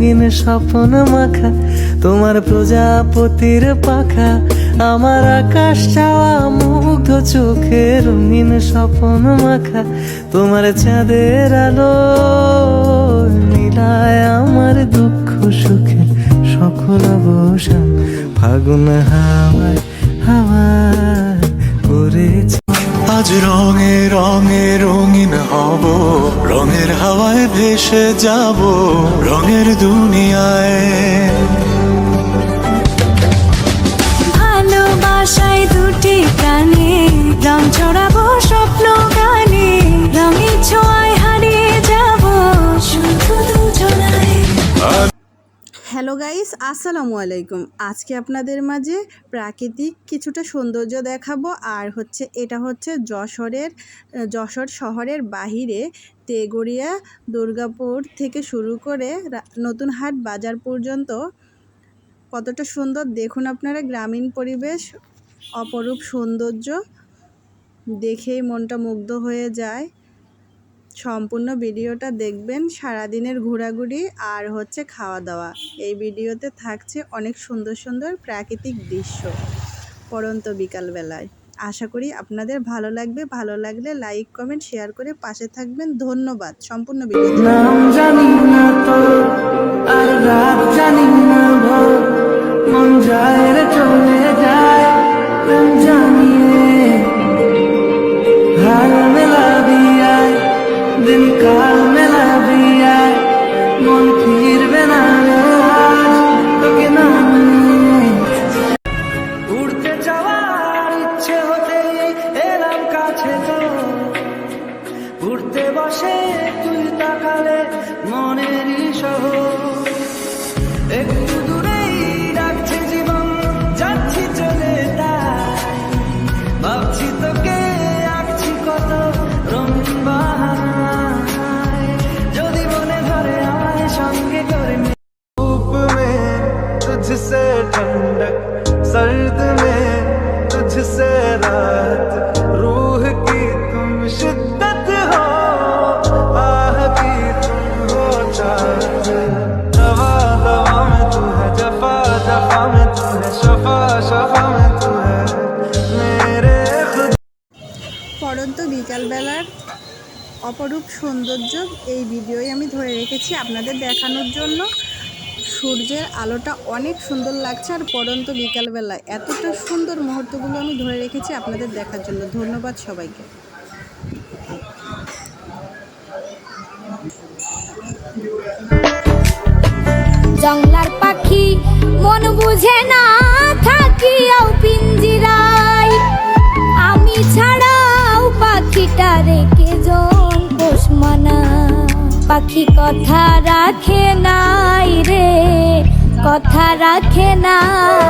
রঙিন স্বপ্ন মাখা, তোমার প্রজাপতির পাখা, আমার আকাশ চাওয়া মুগ্ধ চোখে রঙিন স্বপ্ন মাখা, তোমার চাঁদের আলো নীলায় আমার দুঃখ সুখের সকল অবসান। ফাগুন হাওয়ায় হাওয়ায় করেছে আজ রঙে রঙে রঙিন হব। রঙের হাওয়ায় ভেসে যাব রঙের দুনিয়ায়। ভালোবাসায় দুটি প্রাণে গাইস আসসালামু আলাইকুম। আজকে আপনাদের মাঝে প্রাকৃতিক কিছুটা সৌন্দর্য দেখাবো, আর হচ্ছে এটা হচ্ছে যশোরের, যশোর শহরের বাহিরে তেগড়িয়া, দুর্গাপুর থেকে শুরু করে নতুন হাট বাজার পর্যন্ত। কতটা সুন্দর দেখুন আপনারা, গ্রামীণ পরিবেশ, অপরূপ সৌন্দর্য, দেখেই মনটা মুগ্ধ হয়ে যায়। সম্পূর্ণ ভিডিওটা দেখবেন সারাদিনের ঘোরাঘুরি আর হচ্ছে খাওয়া দাওয়া এই ভিডিওতে থাকছে অনেক সুন্দর সুন্দর প্রাকৃতিক দৃশ্য পরন্ত বিকালবেলায়। আশা করি আপনাদের ভালো লাগবে, ভালো লাগলে লাইক, কমেন্ট, শেয়ার করে পাশে থাকবেন। ধন্যবাদ সম্পূর্ণ ভিডিও জানি না কাল মেলাবি আয় মন ফিরবে না তোকে না হতে এলাম কাছে তো। উড়তে বসে তুই তাকালে মনেরই শহর একটু দূরেই জীবন, যাচ্ছি চলে তাই। ভাবছি তোকে तुझसे ठंडक सर्द में तुझसे रात रूह की तुम शिद्दत हो आह की तुम हो चाहत दवा दवा में तू है जफा जफा में तू है शफा शफा में तू है मेरे खुद পরন্ত বিকালবেলার অপরূপ সৌন্দর্য এই ভিডিওই আমি ধরে রেখেছি আপনাদের দেখানোর জন্য সূর্যের আলোটা অনেক সুন্দর লাগছে আর পরন্ত বিকালবেলায়। এতটা সুন্দর মুহূর্তগুলো আমি ধরে রেখেছি আপনাদের দেখার জন্য। ধন্যবাদ সবাইকে। জংলার পাখি মন বুঝে না, থাকিয়াও পিঞ্জিরাই আমি ছাড়াও পাখিটা রেখে পাখি কথা রাখে নাই রে কথা রাখে নাই।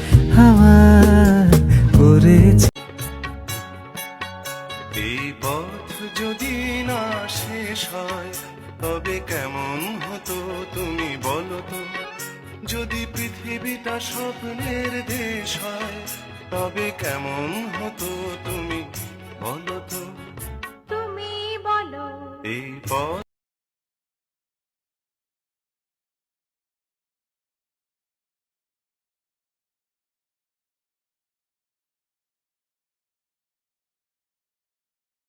তবে কেমন হতো তুমি বলো তো? যদি পৃথিবীটা স্বপ্নের দেশ হয় তবে কেমন হতো তুমি বলো তো? তুমি বলো। এই পথ